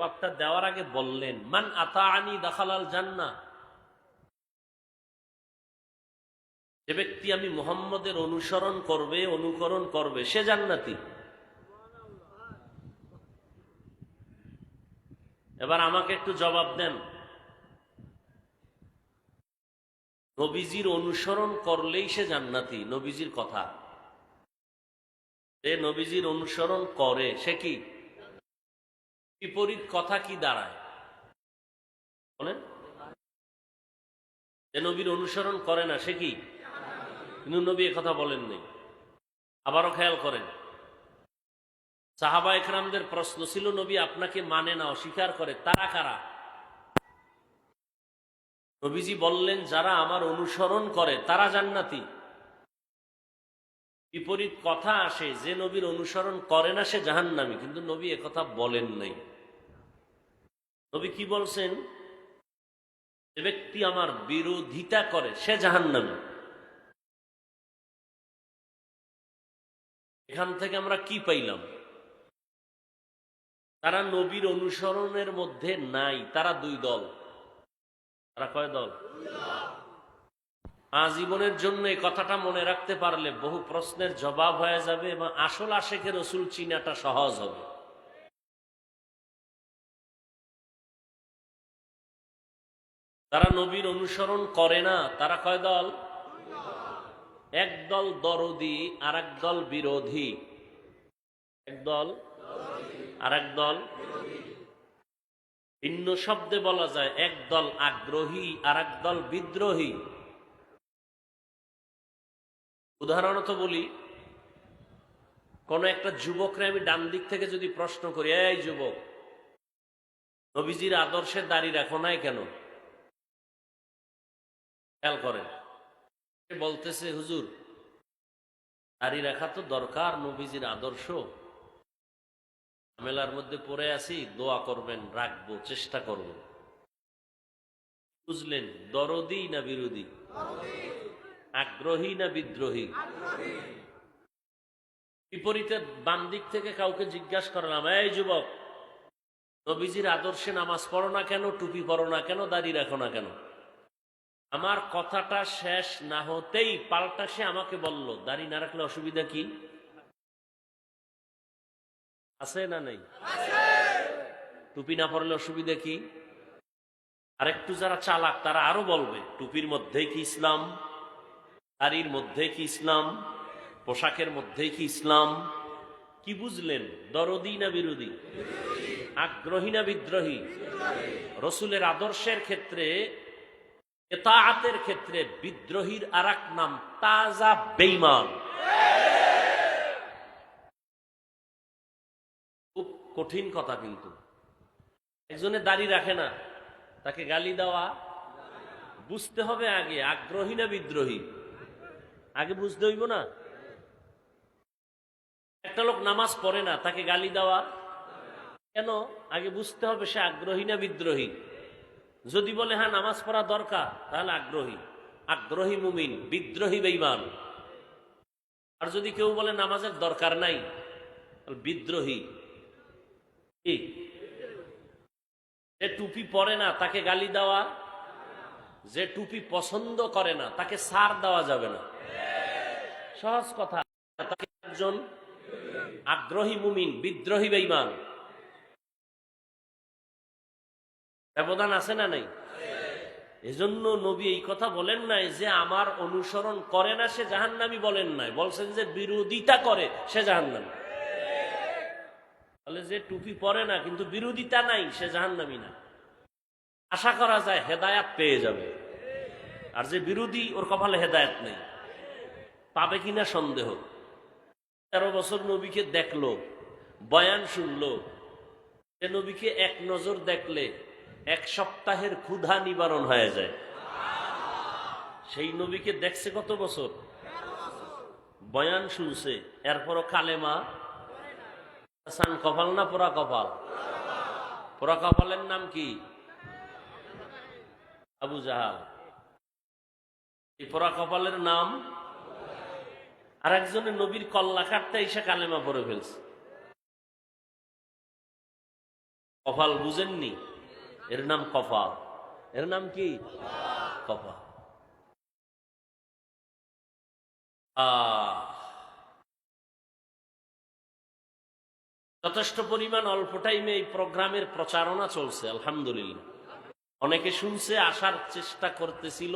জবাবটা দেওয়ার আগে বললেন, মান আতা আনি দাখালাল জান্না? যে ব্যক্তি আমি মোহাম্মদের অনুসরণ করবে, অনুকরণ করবে, সে জান্নাতি। এবার আমাকে একটু জবাব দেন। নবীজির অনুসরণ করলেই সে জান্নাতি, নবীজির কথা। যে নবীজির অনুসরণ করে, সে কি? বিপরীত কথা কি দাঁড়ায়? বলেন। যে নবীর অনুসরণ করে না, সে কি? কিন্তু নবী কথা বলেন নেই। আবারও খেয়াল করেন। সাহাবা একরামদের প্রশ্ন ছিল, নবী আপনাকে মানে না, অস্বীকার করে, তারা কারা? নবীজি বললেন, যারা আমার অনুসরণ করে, তারা জান্নাতি। বিপরীত কথা আসে, যে নবীর অনুসরণ করে না, সে জাহান্নামি। কিন্তু নবী কথা বলেন নাই। নবী কি বলছেন? যে ব্যক্তি আমার বিরোধিতা করে, সে জাহান্নামি। এখান থেকে আমরা কি পাইলাম? তারা নবীর অনুসরণের মধ্যে নাই, তারা দুই দল। তারা কয় দল? আজীবনের জন্য এই কথাটা মনে রাখতে পারলে বহু প্রশ্নের জবাব হয়ে যাবে এবং আসল আশেখের রসুল চিনাটা সহজ হবে। তারা নবীর অনুসরণ করে না। তারা কয় দল? এক দল দরদি আর দল বিরোধী। এক দল আর দল ভিন্ন শব্দে বলা যায়, এক দল আগ্রহী আর দল বিদ্রোহী। উদাহরণত বলি, কোন একটা যুবকরে আমি ডান দিক থেকে যদি প্রশ্ন করি, এই যুবক, নবীজির আদর্শে দাঁড়িয়ে রাখো নাই কেন? খেয়াল করেন। বলতেছে, হুজুর দাঁড়িয়ে রাখা তো দরকার, নবীজির আদর্শ। ঝামেলার মধ্যে পড়ে আছি, দোয়া করবেন, রাখব, চেষ্টা করব। বুঝলেন, দরদি না বিরোধী? আগ্রহী না বিদ্রোহী? বিপরীতে বাম দিক থেকে কাউকে জিজ্ঞাসা করলাম, এই যুবক, নবীজির আদর্শে নামাজ পড়ো না কেন, টুপি পড়ো না কেন, দাড়ি রাখো না কেন? আমার কথাটা শেষ না হতেই পাল্টা সে আমাকে বলল, দাড়ি না রাখলে অসুবিধা কি? আছে না নেই? টুপি না পরলে অসুবিধা কি? আর একটু যারা চালাক, তারা আরও বলবে, টুপির মধ্যেই কি ইসলাম? দাড়ির মধ্যে কি ইসলাম? পোশাকের মধ্যে কি ইসলাম? কি বুঝলেন? দরদি না বিরোধী? আগ্রহী না বিদ্রোহী? রসুলের আদর্শের ক্ষেত্রে এতাহাতের ক্ষেত্রে বিদ্রোহীর আর নাম তাজা বেইমান খুব কঠিন কথা কিন্তু। একজনে দাড়ি রাখে না, তাকে গালি দেওয়া বুঝতে হবে আগে, আগ্রহী না বিদ্রোহী? আগে বুঝতে হইব না? একটা লোক নামাজ পড়ে না, তাকে গালি দেওয়া কেন? আগে বুঝতে হবে সে আগ্রহী না বিদ্রোহী। যদি বলে হ্যাঁ নামাজ পড়া দরকার, তাহলে আগ্রহী। আগ্রহী মুমিন, বিদ্রোহী বেইমান আর যদি কেউ বলে, নামাজের দরকার নাই বিদ্রোহী। যে টুপি পরে না, তাকে গালি দেওয়া, যে টুপি পছন্দ করে না, তাকে সার দেওয়া যাবে না। সহজ কথা। তাকে একজন আগ্রহী মুমিন, বিদ্রোহী বেইমান ব্যবধান আছে না নাই? এজন্য নবী এই কথা বলেন নাই যে আমার অনুসরণ করে না, সে জাহান্নামি বলেন নাই। বলছেন যে বিরোধিতা করে, সে জাহান্নামি। তাহলে যে টুপি পরে না, কিন্তু বিরোধিতা নাই, সে জাহান্নামি না। আশা করা যায় হেদায়াত পেয়ে যাবে। আর যে বিরোধী, ওর কপালে হেদায়াত নেই। পাবে কিনা সন্দেহ? তেরো বছর নবীকে দেখল, বয়ান শুনলো। সে নবীকে এক নজর দেখলে এক সপ্তাহের ক্ষুধা নিবারণ হয়ে যায়। সেই নবীকে দেখছে কত বছর? বয়ান শুনছে, এরপরও কালেমা। সান কপাল না পোড়া কপাল? পোড়া কপালের নাম কি? আবু জাহাল। এই পোড়া কপালের নাম? আর একজনের নবীর কল্লা কাটতে এসে কালেমা পরে ফেলছে। কপাল বুঝেননি? এর নাম কপাল এর নাম কি? আহ যথেষ্ট পরিমাণ অল্প টাইমে এই প্রোগ্রামের প্রচারণা চলছে, আলহামদুলিল্লাহ। অনেকে শুনছে, আসার চেষ্টা করতেছিল,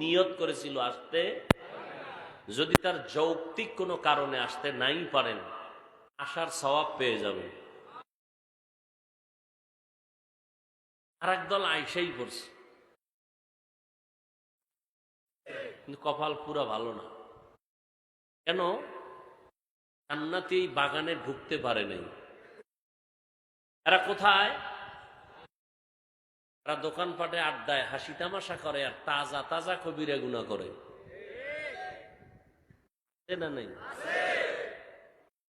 নিয়ত করেছিল আসতে। যদি তার যৌক্তিক কোনো কারণে আসতে নাই পারেন, আসার সওয়াব পেয়ে যাবেন। আর একদল আইসাই পড়ছে কিন্তু কপাল পুরা ভালো না। কেন? জান্নাতি বাগানে ঢুকতে পারে নাই। এরা কোথায়? এরা দোকানপাটে আড্ডায় হাসি তামাশা করে আর তাজা তাজা কবিরা গুণা করে। না নেই?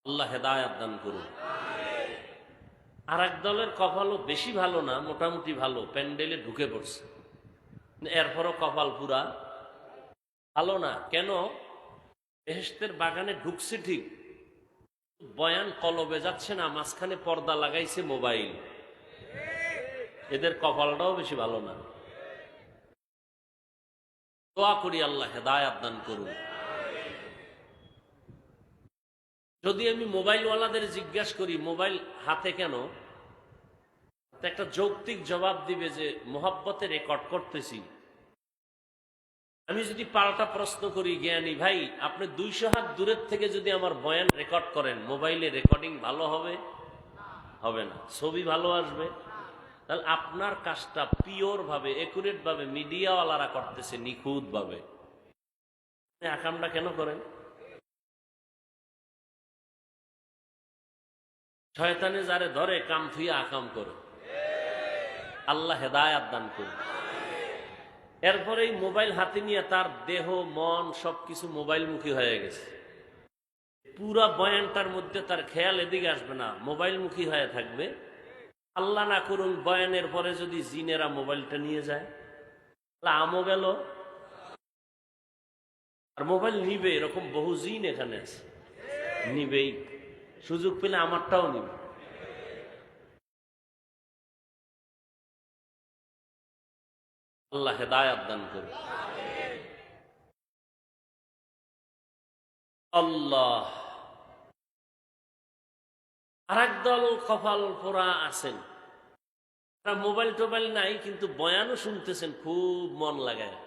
আল্লাহ হেদায়াত দান করুন। আর এক দলের কপালও বেশি ভালো না, মোটামুটি ভালো। প্যান্ডেলে ঢুকে পড়ছে। এরপরও কপাল পুরা ভালো না। কেন? বেহেস্তের বাগানে ঢুকছে ঠিক। বয়ান কলবে যাচ্ছে না, মাঝখানে পর্দা লাগাইছে মোবাইল। এদের কপালটাও বেশি ভালো না। দোয়া করি আল্লাহ হেদায়াত দান করুন। যদি আমি মোবাইলওয়ালাদের জিজ্ঞাসা করি, মোবাইল হাতে কেন? একটা যৌক্তিক জবাব দিবে যে, মোহাব্বতে রেকর্ড করতেছি। আমি যদি পাল্টা প্রশ্ন করি, জ্ঞানী ভাই, আপনি দুইশো হাত দূরের থেকে যদি আমার বয়ান রেকর্ড করেন, মোবাইলে রেকর্ডিং ভালো হবে? হবে না। ছবি ভালো আসবে। তাহলে আপনার কাজটা পিওর ভাবে একুরেট ভাবে মিডিয়াওয়ালারা করতেছে নিখুঁত ভাবে আপনি আকামটা কেন করেন? শয়তানে যারে ধরে, কাম থুয়ে আকাম করে। আল্লাহ হেদায়াত দান করুন। এরপরে এই মোবাইল হাতে নিয়ে তার দেহ, মন সবকিছু মোবাইল মুখী হয়ে গেছে। পুরা বয়ানটার মধ্যে তার খেয়াল এদিকে আসবে না মোবাইল মুখী হয়ে থাকবে। আল্লাহ না করুন, বয়ানের পরে যদি জিনেরা মোবাইলটা নিয়ে যায় আমও গেল। আর মোবাইল নিবে, এরকম বহু জিন এখানে আছে। নিবেই। সুযোগ পেলে আমারটাও নিবে। আল্লাহ হেদায়াত দান করুন। আল্লাহ। আর দল কপাল পোড়া আছেন। মোবাইল টোবাইল নাই, কিন্তু বয়ানও শুনতেছেন, খুব মন লাগায়।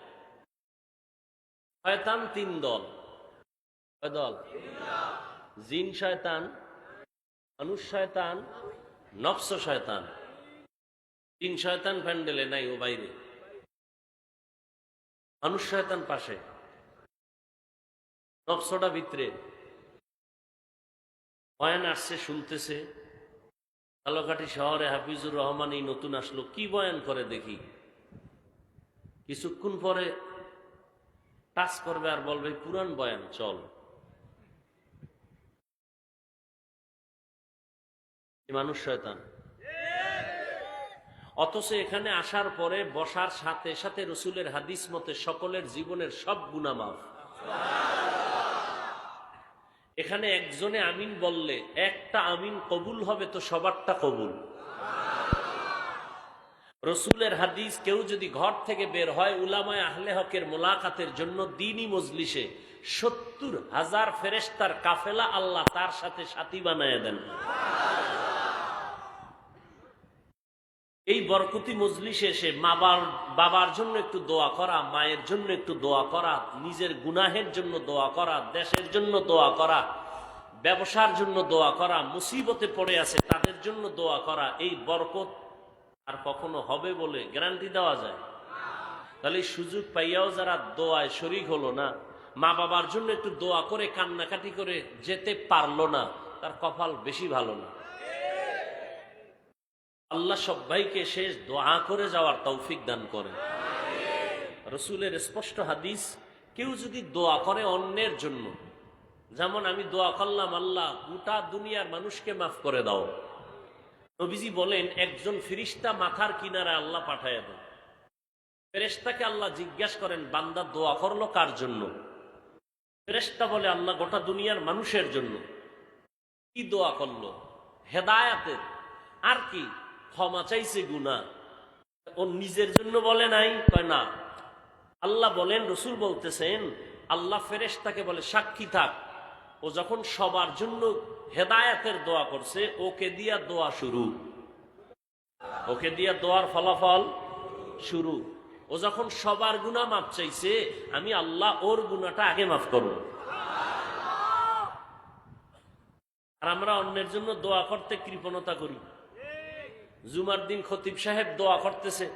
শয়তান তিন দল। কয় দল। জিন, শয়তান। মানুষ শয়তান, নফস শয়তান। তিন শয়তান প্যান্ডেলে নাই, ও বাইরে। মানুষ শয়তান পাশে। নফসটা ভিতরে। বয়ান আসছে, শুনতেছে। কালোকাঠি শহরে হাফিজুর রহমান এই নতুন আসলো। কি বয়ান করে দেখি? কিছুক্ষণ পরে টাচ করবে আর বলবে পুরান বয়ান, চল। মানুষ শয়তান। অথচ এখানে আসার পরে বসার সাথে সাথে রসুলের হাদিস মতে সকলের জীবনের সব গুণামাফ এখানে একজনে আমিন বললে, একটা আমিন কবুল হবে তো সবারটা কবুল। রসুলের হাদিস, কেউ যদি ঘর থেকে বের হয়, উলামায় আহলে হকের মোলাকাতের জন্য দিনই মজলিসে সত্তর হাজার ফেরেস্তার কাফেলা আল্লাহ তার সাথে সাথী বানায় দেন। বরকতি মজলিসে এসে মাবার বাবার জন্য একটু দোয়া করা, মায়ের জন্য একটু দোয়া করা, নিজের গুনাহের জন্য দোয়া করা, দেশের জন্য দোয়া করা, ব্যবসার জন্য দোয়া করা, মুসিবতে পড়ে আছে তাদের জন্য দোয়া করা, এই বরকত আর কখনো হবে বলে গ্যারান্টি দেওয়া যায়? তাহলে সুযোগ পাইয়াও যারা দোয়ায় শরিক হলো না, মা বাবার জন্য একটু দোয়া করে, কান্নাকাটি করে যেতে পারল না, তার কপাল বেশি ভালো না। আল্লাহ সবাইকে শেষ দোয়া করে যাওয়ার তৌফিক দান করেন রসুলের স্পষ্ট হাদিস, কেউ যদি দোয়া করে অন্যের জন্য। যেমন আমি দোয়া করলাম, আল্লাহ, গোটা দুনিয়ার মানুষকে মাফ করে দাও। নবীজি বলেন, একজন ফিরিস্তা মাথার কিনারে আল্লাহ পাঠাইয়া দেন। ফেরেস্তাকে আল্লাহ জিজ্ঞাসা করেন, বান্দা দোয়া করল কার জন্য? ফেরেস্তা বলে, আল্লাহ গোটা দুনিয়ার মানুষের জন্য। কি দোয়া করল? হেদায়াতের। আর কি? ক্ষমা চাইছে গুনা ও নিজের জন্য বলে নাই, কয় না। আল্লাহ বলেন, রসুল বলতেছেন, আল্লাহ ফেরেশতাকে বলে, সাক্ষী থাক। ও যখন সবার জন্য হেদায়াতের দোয়া করছে, ওকে দিয়া দোয়া শুরু। ওকে দিয়া দোয়ার ফলাফল শুরু। ও যখন সবার গুণা মাপ চাইছে, আমি আল্লাহ ওর গুণাটা আগে মাফ করব। আর আমরা অন্যের জন্য দোয়া করতে কৃপণতা করি। জুমার দিন খতিব সাহেব দোয়া করতেছে।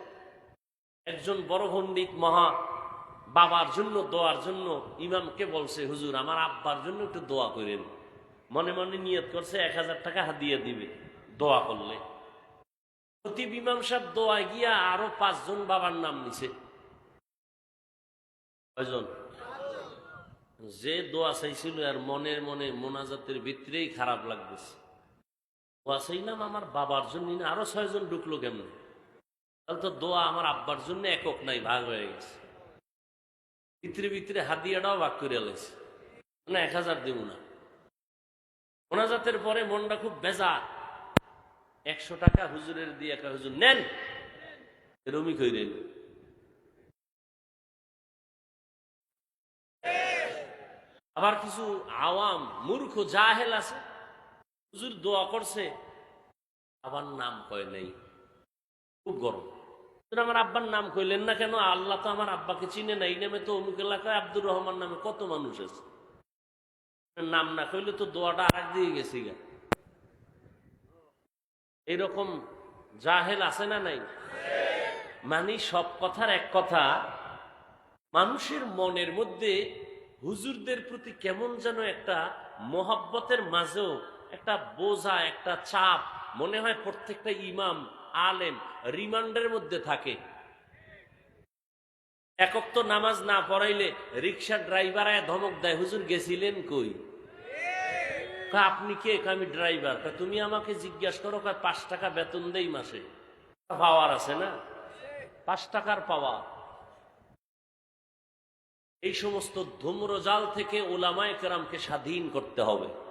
একজন বড় পণ্ডিত মহা বাবার জন্য, দোয়ার জন্য ইমামকে বলছে, হুজুর, আমার আব্বার জন্য একটু দোয়া করেন। মনে মনে নিয়ত করছে, এক হাজার টাকা হাদিয়ে দিবে দোয়া করলে। খতিব ইমাম সাহেব দোয়ায় গিয়া আরও পাঁচজন বাবার নাম নিছে। যে দোয়া চাইছিল, আর মনের মনে মোনাজাতের ভিতরেই খারাপ লাগতেছে। দোয়া চাইলাম আমার বাবার জন্য আরও ছয়জন ঢুকলো কেমন? তাহলে তো দোয়া আমার আব্বার জন্য একক নাই, ভাগ হয়ে গেছে। ভিতরে ভিতরে হাদিয়াটাও ভাগ করে লাইছে না এক হাজার দেব না। মোনাজাতের পরে মনটা খুব বেজা একশো টাকা হুজুরের দিয়ে একা হুজুর, নেন। এরমই কইরেন আবার কিছু আওয়াম, মূর্খ জাহেল আছে। হুজুর দোয়া করছে। আবার নাম কয় নাই। খুব গরম। আমার আব্বার নাম কইলেন না কেন? আল্লাহ তো আমার আব্বাকে চিনে নাই। নামে তো অমুক এলাকায় আব্দুর রহমান নামে কত মানুষ আছে। নাম না কইলে তো দোয়াটা আর দিয়ে গেছি গা। এরকম জাহেল আছে না নাই? মানে সব কথার এক কথা, মানুষের মনের মধ্যে হুজুরদের প্রতি কেমন যেন একটা মোহাব্বতের মাঝেও একটা বোঝা, একটা চাপ, মনে হয় প্রত্যেকটা ইমাম, আলেম রিমান্ডের মধ্যে থাকে। একক তো নামাজ না পড়াইলে রিক্সা ড্রাইভার ধমক দেয়, হুজুর গেছিলেন কই? আপনি কে? আমি ড্রাইভার। তুমি আমাকে জিজ্ঞাসা করো। পাঁচ টাকা বেতন দেই মাসে। পাওয়ার আছে না? পাঁচ টাকার পাওয়া এই সমস্ত ধূম্রজাল থেকে ওলামায় কেরামকে স্বাধীন করতে হবে।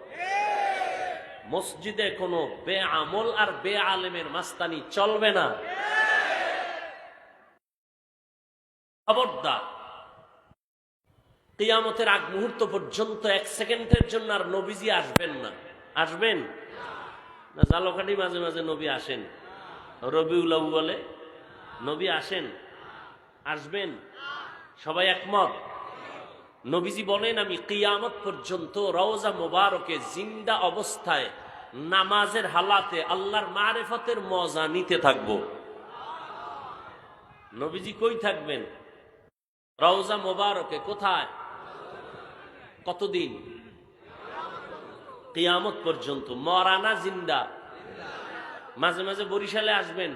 মসজিদে কোনো বে আমল আর বে আলেমের মাস্তানি চলবে না। খবরদার। কিয়ামতের আগ মুহূর্ত পর্যন্ত এক সেকেন্ডের জন্য আর নবীজি আসবেন না। আসবেন? না জালকাঠি মাঝে মাঝে নবী আসেন। রবিউল বলে নবী আসেন? আসবেন? সবাই একমত? নবীজি বলেন, আমি কিয়ামত পর্যন্ত রওজা মোবারকে জিন্দা অবস্থায় নামাজের হালাতে আল্লাহর মারেফতের মজা নিতে থাকব। নবীজি কই থাকবেন? রওজা মোবারকে কোথায়? কতদিন? কিয়ামত পর্যন্ত মরানা জিন্দা? মাঝে মাঝে বরিশালে আসবেন?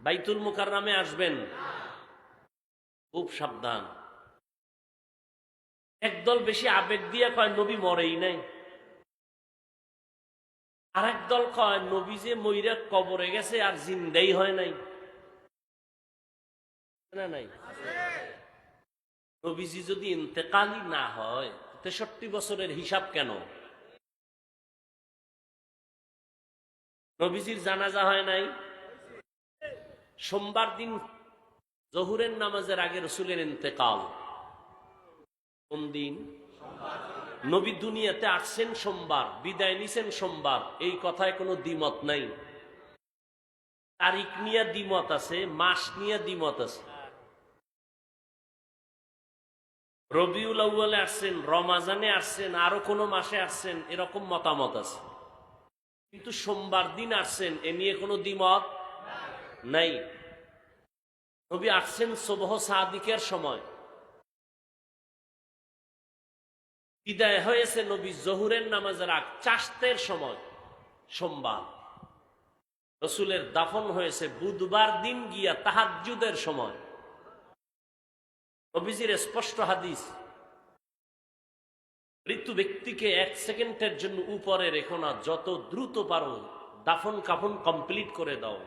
বাইতুল মুকার নামে আসবেন? খুব সাবধান। একদল বেশি আবেগ দিয়ে কয়, নবী মরেই নাই। আর দল কয়, নবী যে মইরা কবরে গেছে আর জিন্দাই হয় নাই। নবীজি যদি ইন্তেকালই না হয়, তেষট্টি বছরের হিসাব কেন? নবীজির জানাজা হয় নাই। সোমবার দিন জহুরের নামাজের আগে রসুলের ইন্তেকাল। কোন দিন? নবী দুনিয়াতে আসছেন সোমবার, বিদায় নিছেন সোমবার, এই কথায় কোনো দ্বিমত নাই। তারিখ নিয়ে দ্বিমত আছে, মাস নিয়ে দ্বিমত আছে। রবিউল আউ্বালে আসছেন, রমাজানে আসছেন, আরও কোনো মাসে আসছেন, এরকম মতামত আছে। কিন্তু সোমবার দিন আসছেন, এ নিয়ে কোনো দ্বিমত নাই। নবী আসছেন সোবহ সাদিকের সময়। বিদায় হয়েছে নবী জহুরের নামাজের আগ চাষতের সময়, সোমবার। রসুলের দাফন হয়েছে বুধবার দিন গিয়া তাহাজুদের সময়। নবীজির স্পষ্ট হাদিস, মৃত্যু ব্যক্তিকে এক সেকেন্ডের জন্য উপরে রেখো না, যত দ্রুত পারো দাফন কাফন কমপ্লিট করে দাও।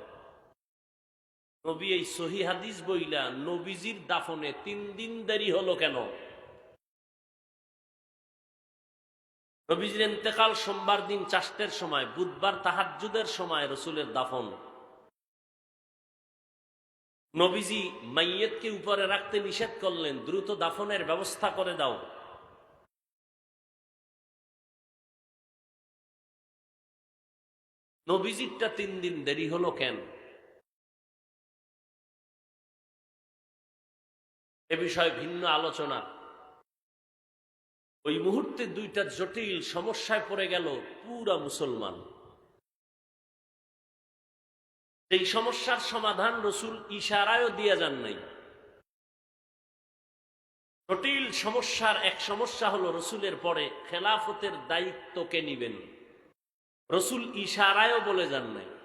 নবী এই সহি হাদিস বইলা নবীজির দাফনে তিন দিন দেরি হলো কেন? নবীজির ইন্তেকাল সোমবার দিন চাষতের সময়, বুধবার তাহাজুদের সময় রসুলের দাফন। নবীজি মাইয়েতকে উপরে রাখতে নিষেধ করলেন, দ্রুত দাফনের ব্যবস্থা করে দাও। নবীজিরটা তিন দিন দেরি হলো কেন? এ বিষয়ে ভিন্ন আলোচনা। ওই মুহূর্তে দুইটা জটিল সমস্যায় পড়ে গেল পুরা মুসলমান। এই সমস্যার সমাধান রসুল ইশারায়ও দিয়ে যান নাই। জটিল সমস্যার এক সমস্যা হলো রসুলের পরে খেলাফতের দায়িত্ব কে নিবেন? রসুল ইশারায়ও বলে যান নাই।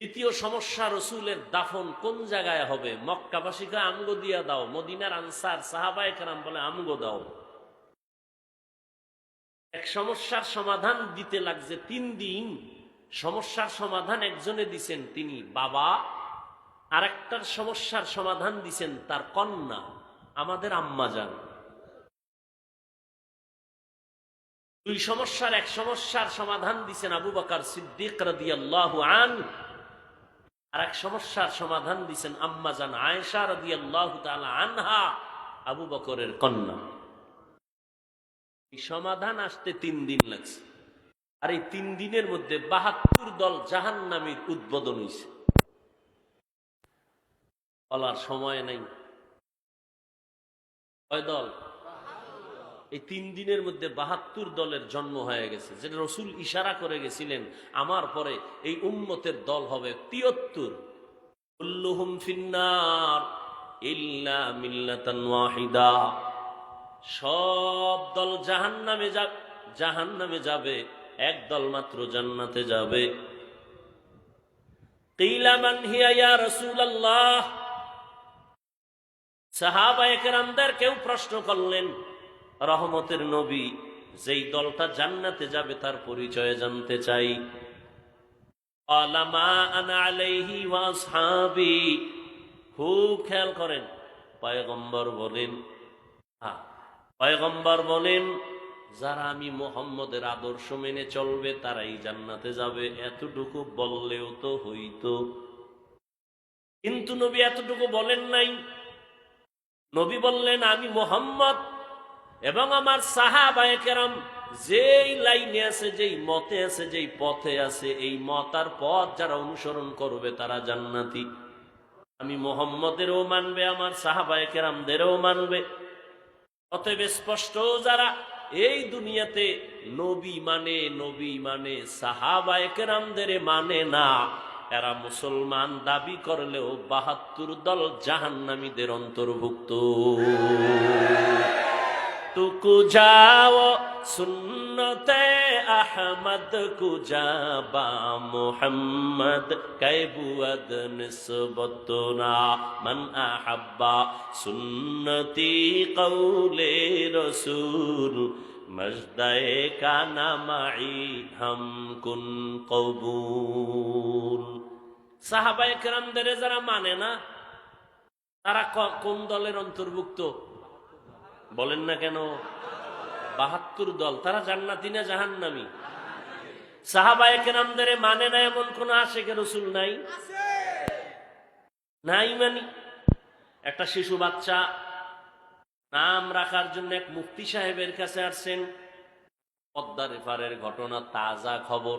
দ্বিতীয় সমস্যা, রসুলের দাফন কোন জায়গায় হবে? মক্কাবাসীকে আমগো দিয়া দাও, মদিনার আনসার, সাহাবায় কারাম বলে আমগো দাও। এক সমস্যার সমাধান দিতে লাগছে তিন দিন। সমস্যার সমাধান একজনে দিছেন তিনি, বাবা। আরেকটার সমস্যার সমাধান দিছেন তার কন্যা, আমাদের আম্মা যান। দুই সমস্যার, এক সমস্যার সমাধান দিছেন আবু বকার সিদ্দিক রাদিয়াল্লাহু আন। আর এক সমস্যার সমাধান দিছেন আম্মা জান আয়েশা রাদিয়াল্লাহু তাআলা আনহা, আবু বকরের কন্যা। এই সমাধান আসতে তিন দিন লাগছে। আর এই তিন দিনের মধ্যে বাহাত্তর দল জাহান্নামীর উদ্বোধন হয়েছে বলার সময় নাই। কয় দল? এই তিন দিনের মধ্যে বাহাত্তর দলের জন্ম হয়ে গেছে। যেটা রসুল ইশারা করে গেছিলেন, আমার পরে এই উম্মতের দল হবে তিয়াত্তর। সব দল জাহান্নামে যা, জাহান্নামে যাবে, এক দল মাত্র জান্নাতে যাবে। কিলা মান হিয়া কেউ প্রশ্ন করলেন রহমতের নবী, যেই দলটা জান্নাতে যাবে তার পরিচয় জানতে চাই। খুব খেয়াল করেন, পয়গম্বর বলেন পয়গম্বর বলেন, যারা আমি মোহাম্মদের আদর্শ মেনে চলবে, তারাই জান্নাতে যাবে। এতটুকু বললেও তো হইতো। কিন্তু নবী এতটুকু বলেন নাই। নবী বললেন, আমি মোহাম্মদ এবং আমার সাহাবায়ে কেরাম যেই লাইনে আছে, যেই মতে আছে, যেই পথে আছে, এই মত আর পথ যারা অনুসরণ করবে তারা জান্নাতি। আমি মোহাম্মদেরও মানবে, আমার সাহাবায়ে কেরামদেরও মানবে। অতএব স্পষ্ট, যারা এই দুনিয়াতে নবী মানে নবী মানে সাহাবায়ে কেরামদের মানে না, এরা মুসলমান, দাবি করলেও বাহাত্তর দল জাহান্নামীদের অন্তর্ভুক্ত। तुकु जाओ सुन्नते अहमद कुजाबा मोहम्मद कैबुअद निस्बतुना मन अहब्बा सुन्नती कौले रसूल मजदे का नमाई हम कुन कबूल সাহাবায়ে কেরামদের যারা মানে না তারা ক- কোন দলের অন্তর্ভুক্ত বলেন না কেন? বাহাত্তর দল, তারা জান্নাতি না জাহান্নামি? সাহাবায়ে কেরামদের মানে না এমন কোন আশেখ রসুল নাই? নাই মানি? একটা শিশু বাচ্চা, নাম রাখার জন্য এক মুফতি সাহেবের কাছে আসছেন। পদ্মা রেফারের ঘটনা তাজা খবর।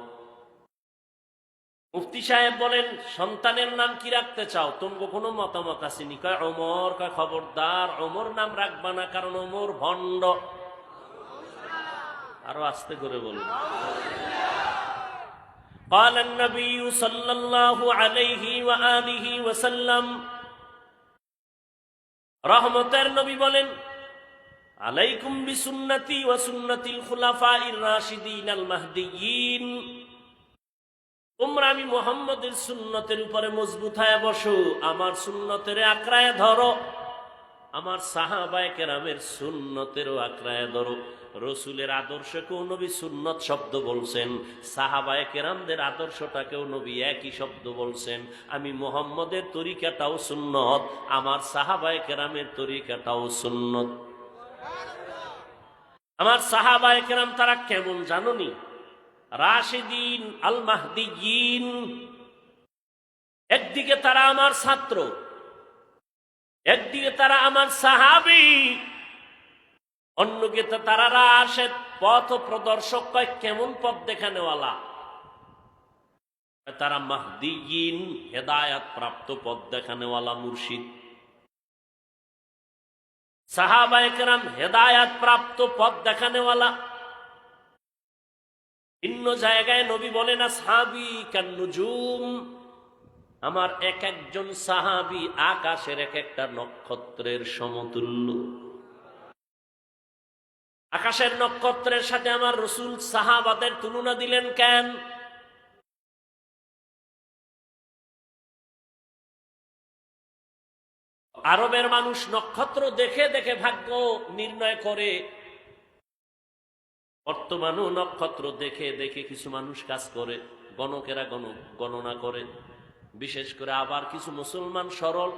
মুফতি সাহেব বলেন সন্তানের নাম কি রাখতে চাও তোমাকে কোনো মতামত আসেনি কয় অমর কয় খবরদার অমর নাম রাখবা না কারণ অমর ভণ্ড আরো আস্তে করে বলুন قال النبي صلى الله عليه وآله وسلم রহমতের নবী বলেন আলাইকুম বিসুন্নতি ওয়া সুন্নাতিল খুলাফাইর রাশিদিন আল মাহদিয়িন তোমরা আমি মোহাম্মদের সুন্নতের উপরে মজবুত হয়ে বসো, আমার সুন্নতের আঁকড়ায় ধরো। আমার সাহাবায় কেরামের সুন্নতেরও আঁকড়ায় ধরো। রসুলের আদর্শকেও নবী সুন্নত শব্দ বলছেন, সাহাবায় কেরামদের আদর্শটাকেও নবী একই শব্দ বলছেন। আমি মোহাম্মদের তরিকাটাও সুন্নত, আমার সাহাবায় কেরামের তরিকাটাও সুন্নত। আমার সাহাবায় কেরাম তারা কেমন জাননি? রাশেদিন আল একদিন একদিকে তারা আমার ছাত্র, একদিকে তারা আমার সাহাবি অন্যকে তারা আসে পথ প্রদর্শক, কয় কেমন পথ দেখানেওয়ালা। তারা মাহদিগিন হেদায়াত প্রাপ্ত পথ দেখানেওয়ালা মুর্শিদ। সাহাবায়করাম হেদায়াত প্রাপ্ত পথ দেখানেওয়ালা। ভিন্ন জায়গায় নবী বলেন না সাহাবি কান্নুজুম। আমার এক একজন সাহাবি আকাশের এক একটা নক্ষত্রের সমতুল্য। আকাশের নক্ষত্রের সাথে আমার রসুল সাহাবাদের তুলনা দিলেন কেন? আরবের মানুষ নক্ষত্র দেখে দেখে ভাগ্য নির্ণয় করে বর্তমানও নক্ষত্র দেখে দেখে কিছু মানুষ কাজ করে, গণকেরা গণ, গণনা করে। বিশেষ করে আবার কিছু মুসলমান সরল,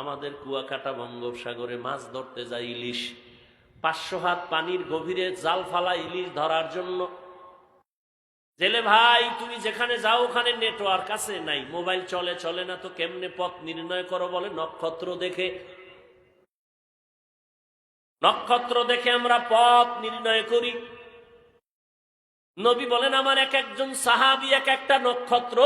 আমাদের কুয়াকাটা বঙ্গোপসাগরে মাছ ধরতে যায় ইলিশ। পাঁচশো হাত পানির গভীরে জাল ফালা ইলিশ ধরার জন্য। জেলে ভাই, তুমি যেখানে যাও ওখানে নেটওয়ার্ক আছে? নাই, মোবাইল চলে চলে না তো কেমনে পথ নির্ণয় করো বলে? নক্ষত্র দেখে নক্ষত্র দেখে আমরা পথ নির্ণয় করি। নবী বলেন, আমার এক একজন সাহাবি, এক একটা নক্ষত্র।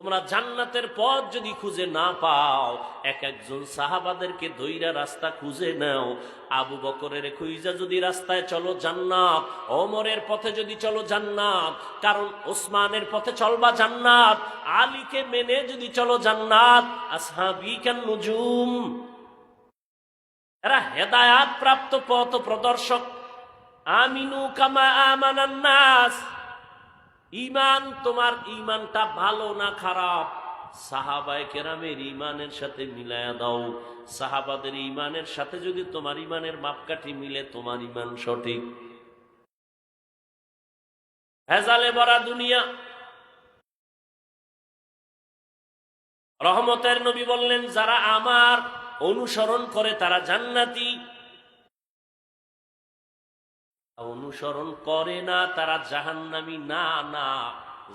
তোমরা জান্নাতের পথ যদি খুঁজে না পাও, এক একজন সাহাবাদেরকে দইরা রাস্তা খুঁজে নাও। আবু বকরের খুঁজা যদি রাস্তায় চলো জান্নাত অমরের পথে যদি চলো জান্নাত, কারণ ওসমানের পথে চলবা জান্নাত, আলীকে মেনে যদি চলো জান্নাত, আসহাবি কেন নজুম? এরা হেদায়াত প্রাপ্ত পথ প্রদর্শক আমিনু কামা আমানান্নাস ইমান তোমার ইমানটা ভালো না খারাপ? সাহাবায় কেরামের ইমানের সাথে মিলায়া দাও। সাহাবাদের ইমানের সাথে যদি তোমার ইমানের মাপকাঠি মিলে, তোমার ইমান সঠিক। ভেজালে ভরা দুনিয়া। রহমতের নবী বললেন, যারা আমার অনুসরণ করে তারা জান্নাতি। অনুসরণ করে না, তারা জাহান্নামি। না না,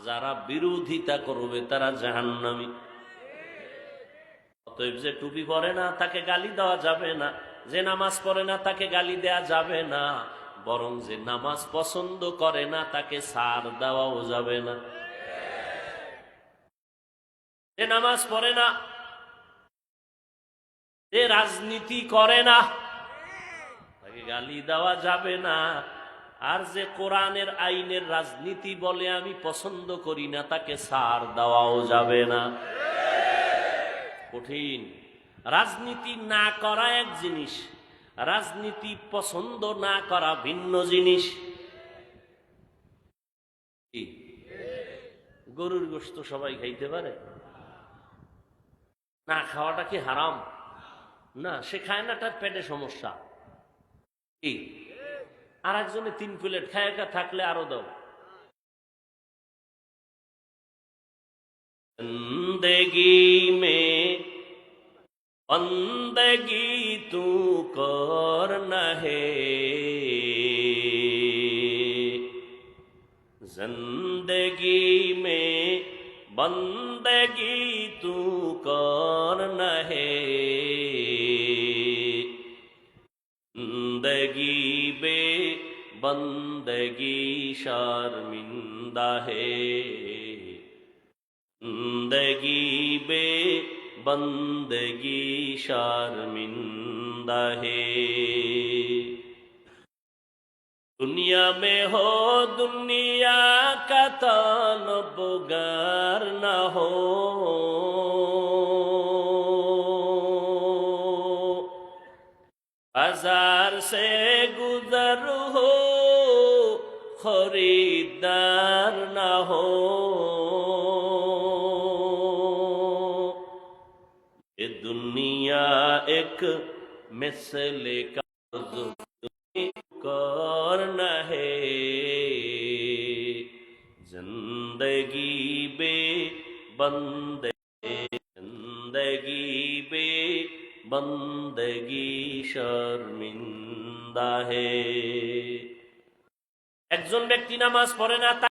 যারা বিরোধিতা করবে, তারা জাহান্নামি। অতএব যে টুপি পরে না, তাকে গালি দেওয়া যাবে না। যে নামাজ পড়ে না, তাকে গালি দেয়া যাবে না। বরং যে নামাজ পছন্দ করে না, তাকে সার দেওয়াও যাবে না। যে নামাজ পড়ে না, যে রাজনীতি করে না, তাকে গালি দেওয়া যাবে না। আর যে কোরআনের আইনের রাজনীতি বলে আমি পছন্দ করি না, তাকে সার দেওয়াও যাবে না। কঠিন। রাজনীতি না করা এক জিনিস, রাজনীতি পছন্দ না করা ভিন্ন জিনিস? গরুর গোস্ত সবাই খাইতে পারে? না খাওয়াটা কি হারাম? না, সে খায় না, তার পেটে সমস্যা। আর একজনে তিন প্লেট খায় একা থাকলে আরো দাও जिंदगी में बंदगी तू कर नहे जिंदगी में बंदगी तू कर नहे जिंदगी बे بندگی شرمندہ ہے بندگی بے بندگی شرمندہ ہے دنیا میں ہو دنیا کا طالب گر نہ ہو ہزار سے मिसले का कौन है जिंदगी बे बंदे जिंदगी बे बंदगी शर्मिंदा है একজন ব্যক্তি নামাজ পড়ে না